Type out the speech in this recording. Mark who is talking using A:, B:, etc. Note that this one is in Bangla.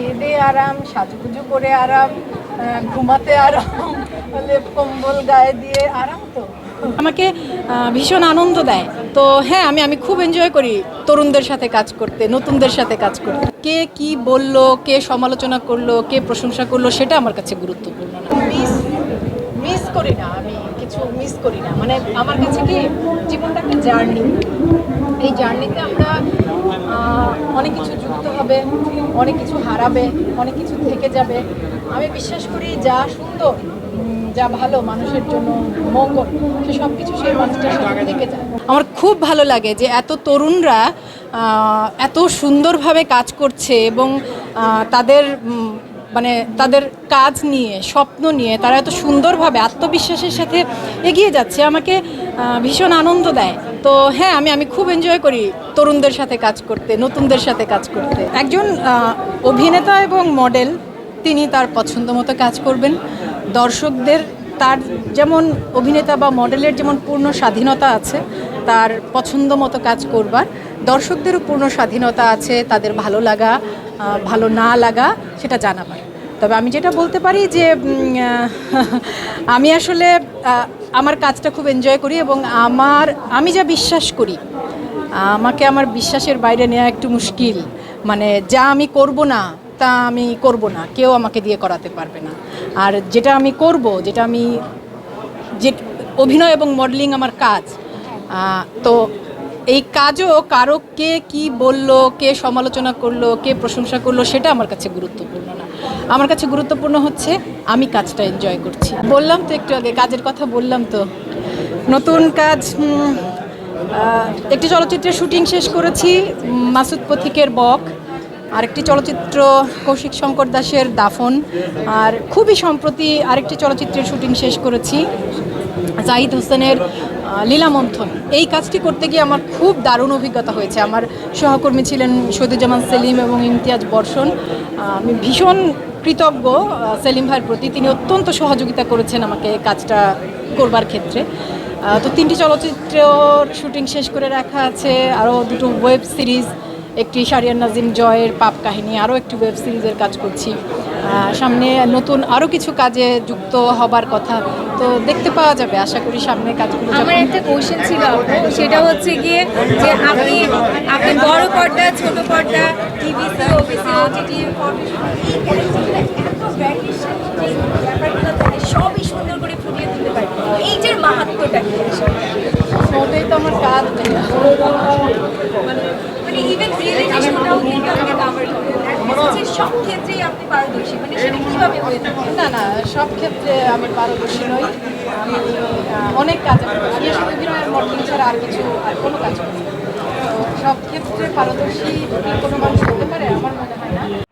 A: খেয়ে দিয়ে আরাম সাজুগুজু করে আরাম ঘুমাতে আরাম লেপ কম্বল গায়ে দিয়ে আরাম তো।
B: আমাকে ভীষণ আনন্দ দেয়। তো হ্যাঁ আমি আমি খুব এনজয় করি তরুণদের সাথে কাজ করতে নতুনদের সাথে কাজ করতে। কে কি বলল কে সমালোচনা করল কে প্রশংসা করল সেটা আমার কাছে গুরুত্বপূর্ণ না।
A: মিস মিস করি না আমি কিছু মিস করি না। মানে আমার কাছে কি জীবনটা একটা জার্নি এই জার্নিতে আমরা অনেক কিছু যুক্ত হবে অনেক কিছু হারাবে অনেক কিছু থেকে যাবে। আমি বিশ্বাস করি যা সুন্দর যা ভালো মানুষের জন্য মঙ্গল সে সব কিছু সেই মানুষটার সাথে থেকে যায়।
B: আমার খুব ভালো লাগে যে এত তরুণরা এত সুন্দরভাবে কাজ করছে এবং তাদের মানে তাদের কাজ নিয়ে স্বপ্ন নিয়ে তারা এত সুন্দরভাবে আত্মবিশ্বাসের সাথে এগিয়ে যাচ্ছে আমাকে ভীষণ আনন্দ দেয়। তো হ্যাঁ আমি আমি খুব এনজয় করি তরুণদের সাথে কাজ করতে, নতুনদের সাথে কাজ করতে। একজন অভিনেতা এবং মডেল তিনি তার পছন্দ মতো কাজ করবেন। দর্শকদের, তার যেমন অভিনেতা বা মডেলের যেমন পূর্ণ স্বাধীনতা আছে, তার পছন্দ মতো কাজ করবার। দর্শকদেরও পূর্ণ স্বাধীনতা আছে, তাদের ভালো লাগা ভালো না লাগা, সেটা জানাবার। তবে আমি যেটা বলতে পারি যে আমি আসলে আমার কাজটা খুব এনজয় করি এবং আমার, আমি যা বিশ্বাস করি, আমাকে আমার বিশ্বাসের বাইরে নেওয়া একটু মুশকিল। মানে যা আমি করব না, তা আমি করব না, কেউ আমাকে দিয়ে করাতে পারবে না। আর যেটা আমি করব, যেটা আমি, যে অভিনয় এবং মডেলিং আমার কাজ তো এই কাজও কারও কে কী বলল, কে সমালোচনা করল, কে প্রশংসা করল, সেটা আমার কাছে গুরুত্বপূর্ণ আমার কাছে গুরুত্বপূর্ণ হচ্ছে আমি কাজটা এনজয় করছি। বললাম তো একটু আগে, কাজের কথা বললাম তো। নতুন কাজ একটি চলচ্চিত্রের শুটিং শেষ করেছি মাসুদ পথিকের বক, আরেকটি চলচ্চিত্র কৌশিক শঙ্কর দাসের দাফন, আর খুবই সম্প্রতি আরেকটি চলচ্চিত্রের শুটিং শেষ করেছি, জাহিদ হোসেনের লীলামন্থন এই কাজটি করতে গিয়ে আমার খুব দারুণ অভিজ্ঞতা হয়েছে। আমার সহকর্মী ছিলেন শহীদুজ্জামান সেলিম এবং ইমতিয়াজ বর্ষণ। আমি ভীষণ কৃতজ্ঞ সেলিম ভাইয়ের প্রতি। তিনি অত্যন্ত সহযোগিতা করেছেন আমাকে কাজটা করবার ক্ষেত্রে। তো তিনটি চলচ্চিত্রের শুটিং শেষ করে রাখা আছে। আরও দুটো ওয়েব সিরিজ একটি শারিয়ার নাজিম জয়ের পাপ কাহিনী আরও একটি ওয়েব সিরিজের কাজ করছি। সামনে নতুন আরও কিছু কাজে যুক্ত হবার কথা। তো দেখতে পাওয়া যাবে আশা করি সামনে কাজগুলো
C: আমার একটা কোশ্চেন ছিল সেটা হচ্ছে গিয়ে যে আপনি আপনি বড় পর্দা ছোট পর্দা ওবিসি ওটিটি সবই সুন্দর করে ফুটিয়ে তুলতে পারে এইটার মাহাত্মটা কি আসলে?
A: ওটাই তো আমার কাজ
C: মানে ইভেন রিয়েলিটি শোটাও কিন্তু আপনি কভার করেন সব ক্ষেত্রেই আপনি পারদর্শী মানে সেটা কীভাবে হয়ে থাকে?
A: না না সব ক্ষেত্রে আমি পারদর্শী নই। আমি অনেক কাজ আমি। আসলে অভিনয়ের মডেলিং ছাড়া আর কিছু আর কোনো কাজ করি সব ক্ষেত্রে পারদর্শী কোনো মানুষ হতে পারে আমার মনে হয় না।